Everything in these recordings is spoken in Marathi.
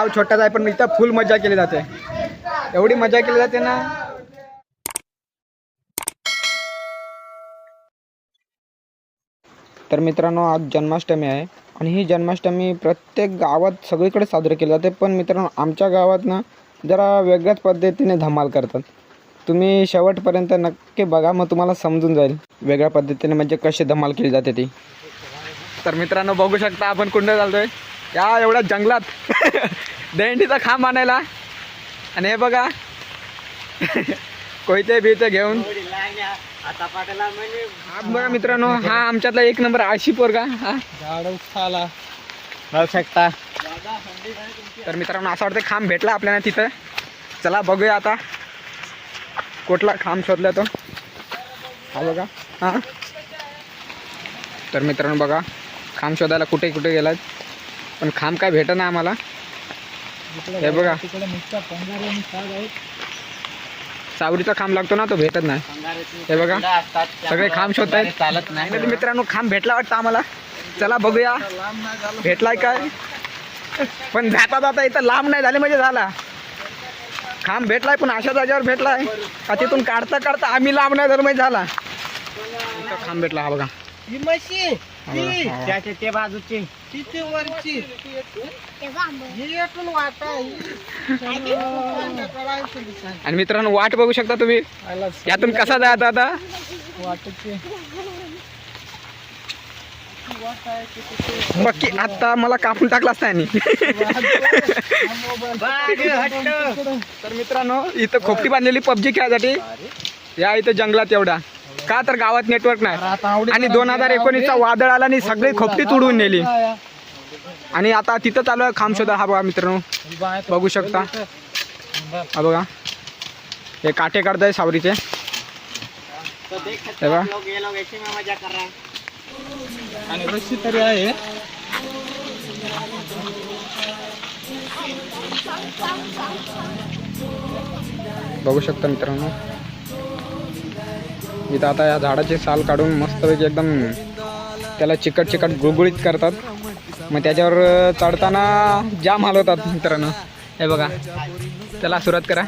गाव छोटाच आहे पण इथं फुल मजा केली जाते. एवढी मजा केली जाते ना. तर मित्रांनो आज जन्माष्टमी आहे. आणि ही जन्माष्टमी प्रत्येक गावात सगळीकडे साजरी केली जाते. पण मित्रांनो आमच्या गावात ना जरा वेगळ्याच पद्धतीने धमाल करतात. तुम्ही शेवटपर्यंत नक्की बघा मग तुम्हाला समजून जाईल वेगळ्या पद्धतीने म्हणजे कशी धमाल केली जाते ती. तर मित्रांनो बघू शकता आपण कुंड चालतोय. या एवढ्या जंगलात. दहींडीचा खांब आणायला. आणि हे बघा. कोयते बिते घेऊन. बघा मित्रांनो हा आमच्यातला एक नंबर आळशी पोरगा हा. बघू शकता. तर मित्रांनो असं वाटतं खांब भेटला आपल्याला तिथं. चला बघूया आता. कुठला खांब शोधला तो. हा बघा हा. तर मित्रांनो बघा. खांब शोधायला कुठे कुठे गेलात? पण खांब काय भेट ना आम्हाला. हे बघा. सावरीचा खांब लागतो ना तो भेटत नाही. हे बघा. सगळे खांब शोधतायत. चालत नाही तर मित्रांनो खांब भेटला वाटतं आम्हाला. चला बघूया. भेटलाय काय? पण जाता जाता इथं लांब नाही झाले म्हणजे झाला. खांब भेटलाय पण अशा जागेवर भेटलाय. का तिथून काढता काढता आम्ही लांब नाही झालो म्हणजे झाला. खांब भेटला हा बघा. ही हा. त्याच्या ते बाजूची. किती वरची. ही वाटा आणि मित्रांनो वाट बघू शकता तुम्ही. यातून कसा जायचा आता? वाटची बाकी आता मला कापून टाकला असता यांनी. तर मित्रांनो इथं खोपटी बांधलेली पबजी खेळायसाठी या इथं जंगलात एवढा. का तर गावात नेटवर्क नाही? आणि दोन हजार एकोणीसचा वादळ आला आणि सगळी खोपटी तुडवून नेली. आणि आता तिथं चालू आहे खामशोधा हा बघा मित्रांनो बघू शकता. हा बघा. हे काटे काढताय सावरीचे. बघा. तरी आहे बघू शकता मित्रांनो. इथं आता या झाडाची साल काढून मस्तपैकी एकदम त्याला चिकट चिकट गुळगुळीत करतात. मग त्याच्यावर चढताना जाम हलवतात मित्रांनो. हे बघा त्याला सुरुवात करा.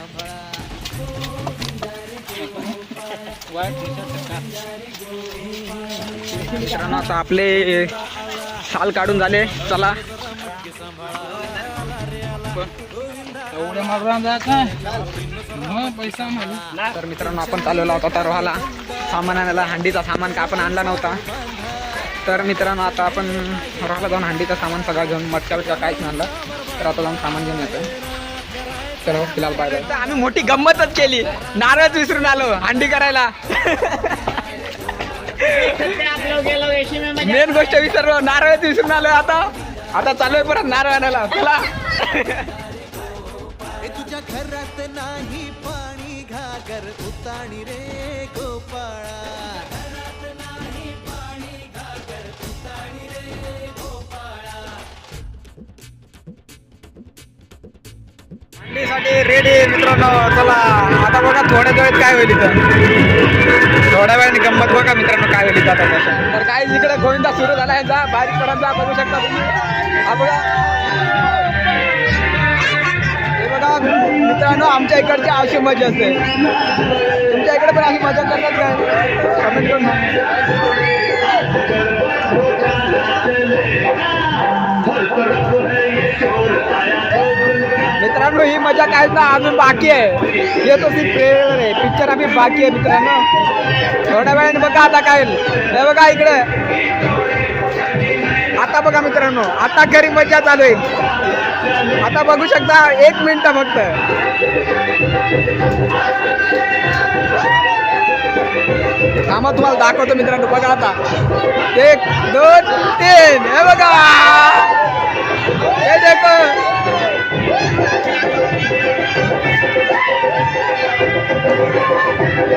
मित्रांनो आता आपले साल काढून झाले. चला. एवढे तर मित्रांनो आपण चालवला होता तर व्हाला सामान आणायला हंडीचा सामान का आपण आणला नव्हता. तर मित्रांनो आता आपण रोहाला जाऊन हंडीचं सामान सगळं घेऊन मटका बिटका काहीच नाही आणलं. तर आता जाऊन सामान घेऊन येतो चलो फिलहाल बाय बाय आम्ही मोठी गंमतच केली. नारळच विसरून आलो हंडी करायला. मेन गोष्ट विसरलो नारळच विसरून आलो आता. आता चालू आहे परत नारळ आणायला. चला. उताणी रे गोपाळा. रेडी मित्रांनो. चला आता बघा थोड्या वेळात काय होईल इथं. थोड्या वेळाने गंमत बघा मित्रांनो काय होईल इथं आता. तर काय इकडे गोविंदा सुरू झाला. यांचा बारीक पडांचा बघू शकता तुम्ही. हा बघा. मित्रांनो आमच्या इकडची अशी मजा असते. तुमच्या इकडे पण अशी मजा करतात काय कमेंट करून. मित्रांनो ही मजा काय ना अजून बाकी आहे. येतो ती ट्रेलर आहे पिक्चर आम्ही बाकी आहे मित्रांनो. थोड्या वेळाने बघा आता काय नाही बघा इकडे. आता बघा मित्रांनो आता घरी मजा चालू आहे. आता बघू शकता एक मिनिट फक्त. थांबा तुम्हाला दाखवतो मित्रांनो बघा आता. एक दोन तीन. हे बघा. हे देखो.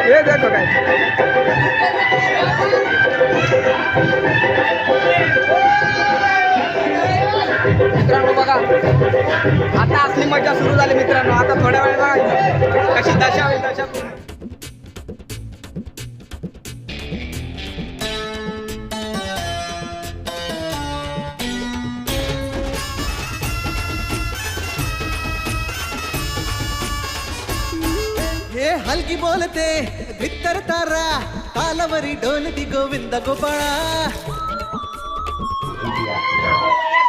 हे देखो काय. मित्रांनो बघा. आता असली मजा सुरू झाली मित्रांनो. आता थोड्या वेळ बघा कशी दशा होईल दशा हे हलकी बोलते भित्तर तारा तालावरी ढोलकी गोविंद गोपाळा.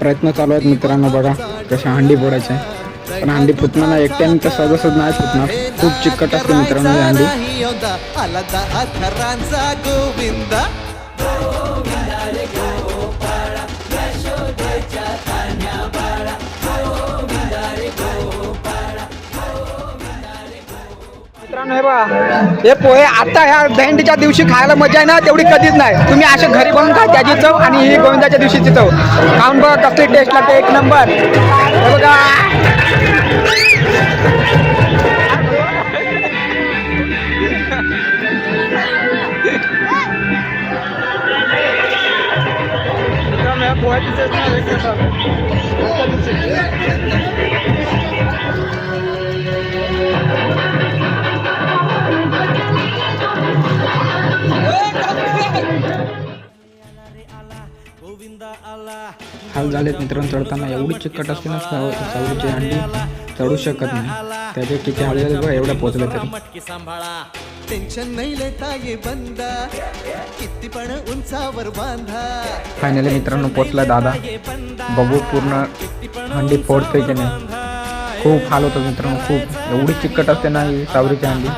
प्रयत्न चालू आहेत मित्रांनो बघा कशा हंडी फोडायच्या. पण हंडी फुटणार एकट्याने तर जसं नाही फुटणार. खूप चिकट असते मित्रांनो हंडी. मित्रांनो हे बघा. हे पोहे आता ह्या दहींडीच्या दिवशी खायला मजा आहे ना? तेवढी कधीच नाही. तुम्ही असे घरी बनवून खा त्याची चव आणि ही गोविंदाच्या दिवशीची चव. खाऊन बघा कसली टेस्ट लागते. एक नंबर. हे बघा. हाल झालेत. मित्रांनो चढताना एवढी चिकट असते ना साव- सावरीची अंडी चढू शकत नाही. त्याचे किती हाल झाले बघा एवढ्या पोहोचले तरी. मटकी सांभाळा टेन्शन नाही लेता ये बंदा. किती पण उंचावर बांधा. फायनली मित्रांनो पोचला दादा. बघू पूर्ण हंडी फोडतोय की नाही. खूप हाल होतो मित्रांनो खूप. एवढी चिकट असते ना सावरीची हंडी.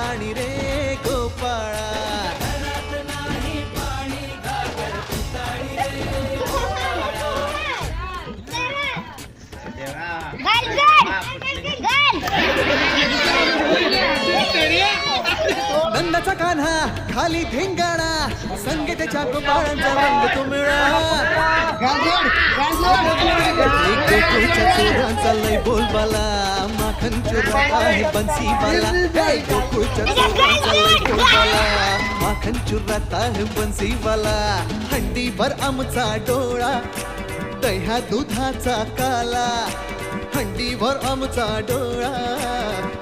காணிரே नंदाचा कान्हा खाली धिंगाणा संगीताच्या गोपाळांचा रंग तो मिळा एक गोकुळच्या चोरांचा लय बोलबाला माखन चोरा आहे बन्सीवाला गोकुळच्या चोरांचा लय बोलबाला माखन चुरात आहे बन्सीवाला हंडीवर आमचा डोळा दह्या दुधाचा काला. हंडीवर आमचा डोळा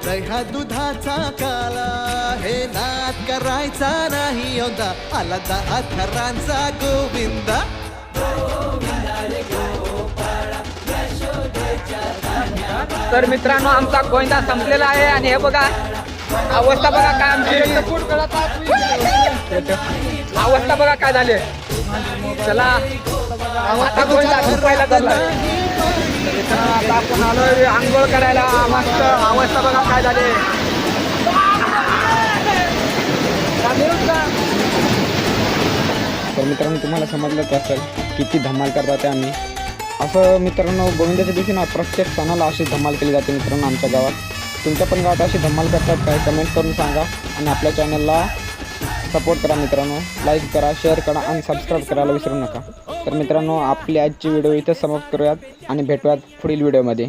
दह्या दुधाचा काला. हे नाद करायचा नाही योदा. आला दहा थरांचा गोविंदा. तर मित्रांनो आमचा गोंदा संपलेला आहे आणि हे बघा अवस्था बघा काय आमची. अवस्था बघा काय झाले. चला. आता गोंदा पहिला चालला आता आपण आलोय आंघोळ करायला. मस्त. अवस्था बघा काय झाले. तर मित्रांनो तुम्हाला समजलंच असेल किती धमाल करतात आम्ही. असं मित्रांनो गोविंदाच्या दिवशी ना प्रत्येक सणाला अशी धमाल केली जाते मित्रांनो आमच्या गावात. तुमच्या पण गावात अशी धमाल करतात काय कमेंट करून सांगा. आणि आपल्या चॅनलला सपोर्ट करा मित्रांनो. लाईक करा शेअर करा आणि सबस्क्राईब करायला विसरू नका. तर मित्रांनो आपली आजची व्हिडिओ इथं समाप्त करूयात आणि भेटूयात पुढील व्हिडिओमध्ये